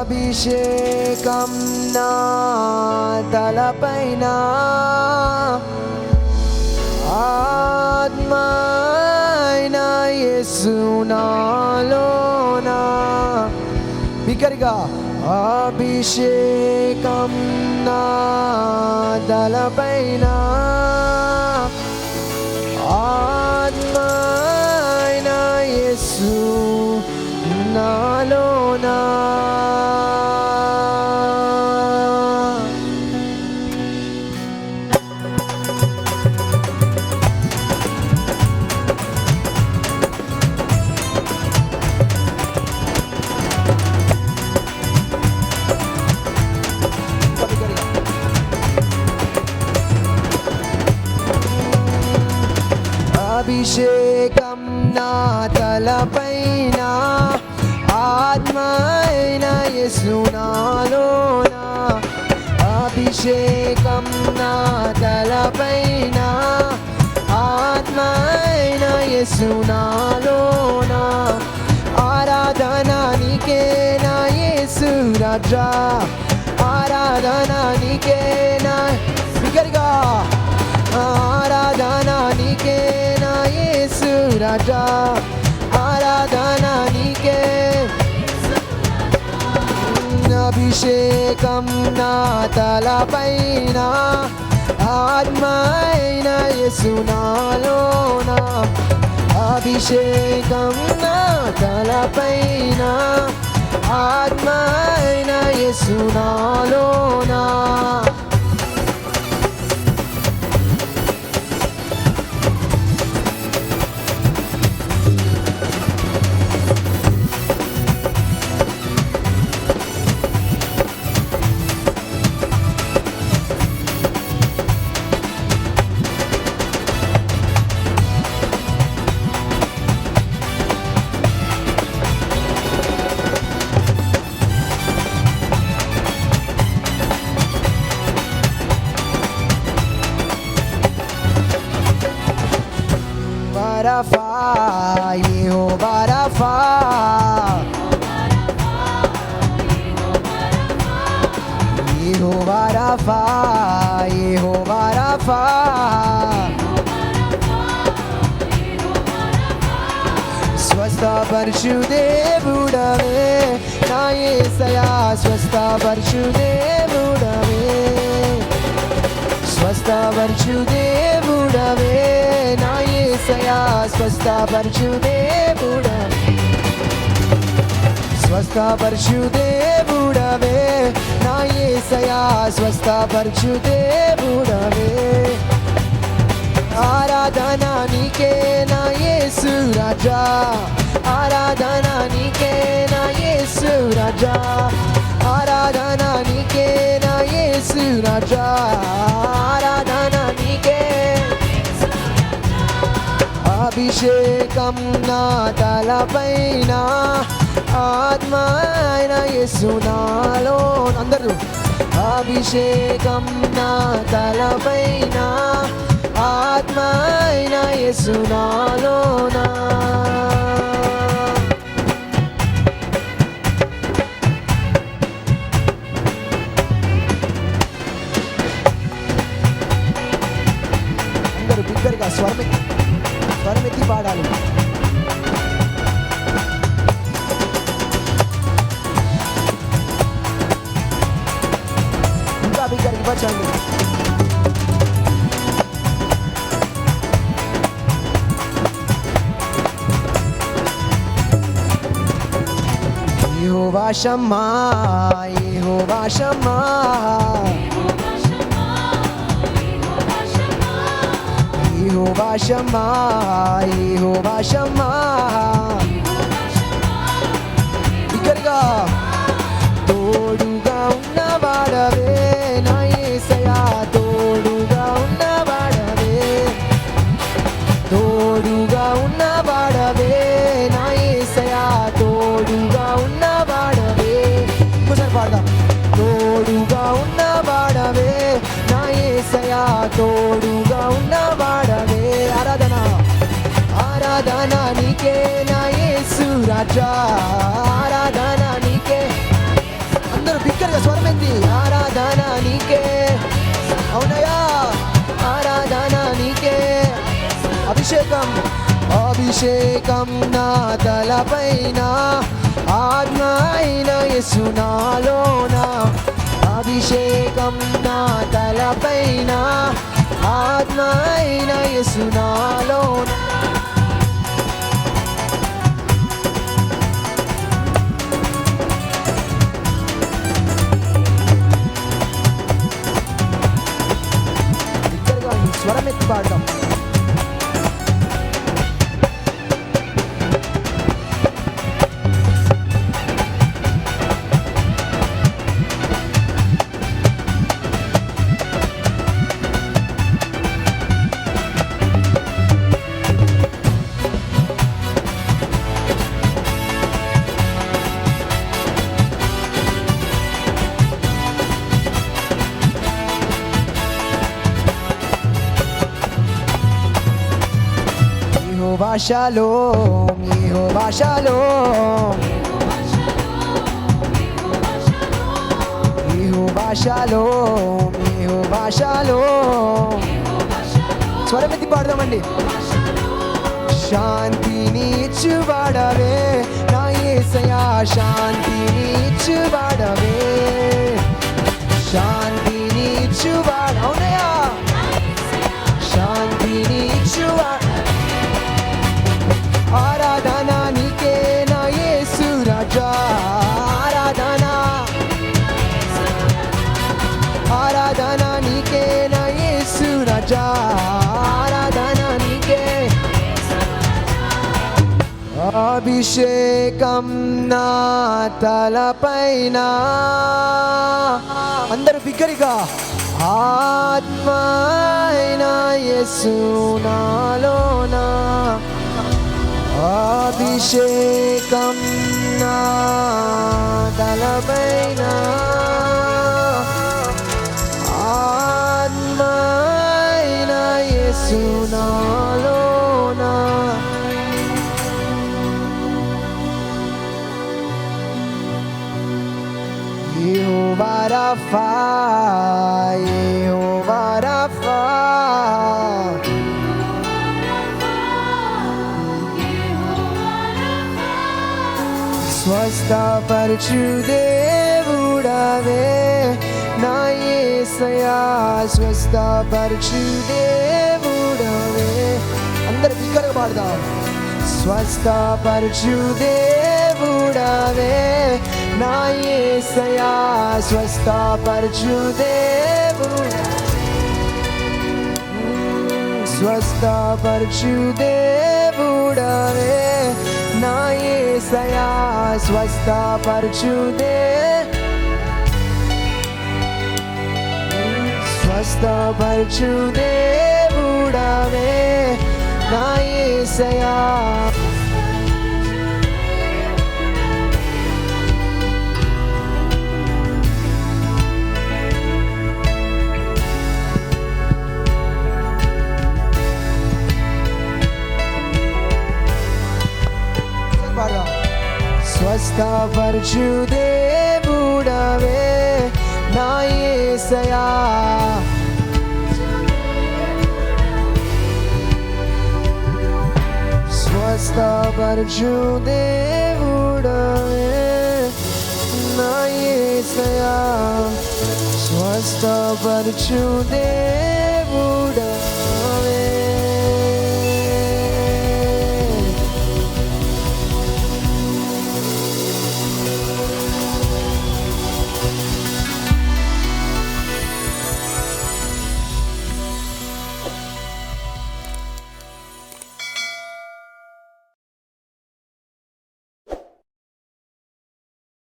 అభిషేకం నా తలపైన. ఆత్మైన యేసు బిగ్గరగా అభిషేకం నా తలపైన. ఆ అభిషేకం నా తలపైన ఆత్మైన యసునాలోన అభిషేకం నా తలపైన ఆత్మైన యసునాలోన ఆరాధన నీకే నా యేసు రాజా? రాజా ఆరాధన నీకే అభిషేకం నా తలపైన ఆత్మైన యేసునాలోన అభిషేకం నా తలపైన ఆత్మైన యేసునాలోనా बरफा, ये हो बरफा। ये हो बरफा, ये हो बरफा। स्वस्थ परशुदेव उड़वे, ना सया, स्वस्थ परशुदेव उड़वे। స్వస్థ పరశుదేవుడవే నా యేసయా స్వస్థ పరశుదేవుడవే స్వస్థ పరశుదేవుడవే నా యేసయా స్వస్థ పరశుదేవుడవే ఆరాధన నీకే నా యేసు రాజా ఆరాధన నీకే నా యేసు రాజా ఆరాధన నీకే నా యేసు రాజా అభిషేకం నా తలపైన. ఆత్మైన యేసునాలో అందరూ. అభిషేకం నా తలపైన. ఆత్మైన యేసునాలోనా అందరూ బిగ్గరగా స్వరమెత్తి. స్వరమెత్తి పాడాలి ఇంకా బిగ్గరగా ఇవ్వచ్చండి యెహోవా షమ్మా యెహోవా Shammah Yehovah Shammai, Yehovah Shammai. ఆరాధన ఆరాధన అభిషేకం అభిషేకం నా తలపైన ఆజ్ఞ అయిన యసునాలోన అభిషేకం నా తలపైన ఆజ్ఞ అయిన యసునాలోన Barnum. ఎత్తి పాడదాం యెహోవా షాలోమ్ యెహోవా షాలోమ్ యెహోవా షాలోమ్ యెహోవా షాలోమ్ స్వరమెత్తి పాడదామండి? శాంతిని ఇచ్చువాడవే నా యేసయా శాంతిని ఇచ్చువాడవే ఆరాధన నీకే నా యేసు రాజా? ఆరాధన నీకే. అభిషేకం నా తలపైన. అందరూ బిగ్గరిగా ఆత్మైన యేసు నాలోనా? అభిషేకం నా తలపైన. Jehová Rafa, Jehová Rafa. Sua estátua te devorarei. నా యేసయా స్వస్థపరచు దేవుడవే అందరు బిగ్గరగా పాడదాం. స్వస్థపరచు దేవుడవే. నా యేసయా స్వస్థపరచు దేవుడవే స్వస్థపరచు దేవుడవే. నా యేసయా స్వస్థపరచు దే స్వస్థపరచు దేవుడవే నా యేసయా పాడదాం. స్వస్థపరచు దేవుడవే నా काबर जूदे उड़ाए। ना ये सया स्वस्थ पर जूदे उड़ाए।